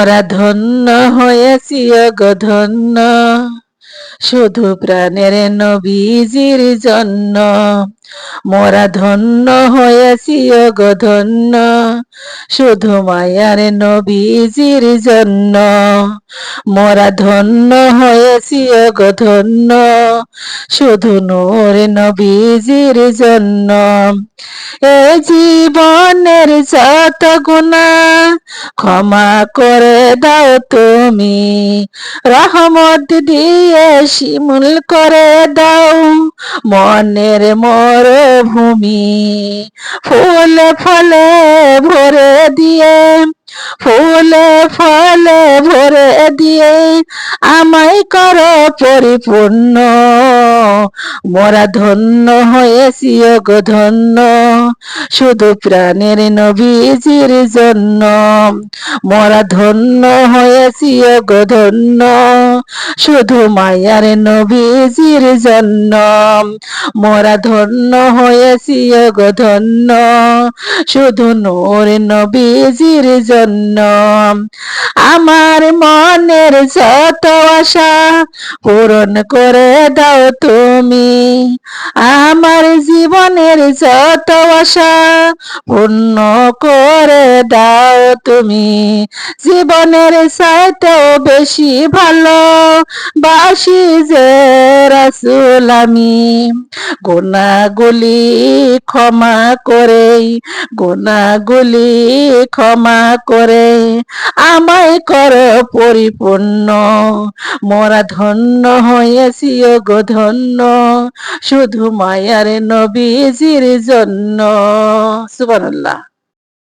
ওরা ধন্য হয়েছি অগধন্য শুধু প্রাণের নবীজির জন্য। মোরা ধন্য হয়েছি অগধন্য শুধু মায়ার নবীজির জন্য। মোরা ধন্য হয়েছি অগধন্য শুধু নূর নবীজির জন্য। এ জীবনের যত গুণা ক্ষমা করে দাও তুমি, রহমত দিয়ে শিমুল করে দাও। মনের মরভূমি ফুল ফলে ভরে দিয়ে, ফুল ফলে ভরে দিয়ে আমায় কর পরিপূর্ণ। মোরা ধন্য হয়েছি গো ধন্য। শুধু প্রাণের নবীজির জন্য। মরা ধন্য হয়েছি গো ধন্য। শুধু মায়ার নবীজির জন্য। মরা ধন্য হয়েছি গো ধন্য। শুধু নূর নবীজির জন্য। আমার মনের যত আশা পূরণ করে দাও তুমি। আমার জীবনের যত আশা পূর্ণ করে দাও তুমি। জীবনের চাইতেও বেশি ভালো, বাসি যে রাসুল আমি। গুণাগুলি ক্ষমা করে গুণাগুলি ক্ষমা করে আমায় কর পরিপূর্ণ। মোরা ধন্য হয়েছি গো ধন্য, শুধু মায়ার নবীজির জন্য। 어, 수바랄라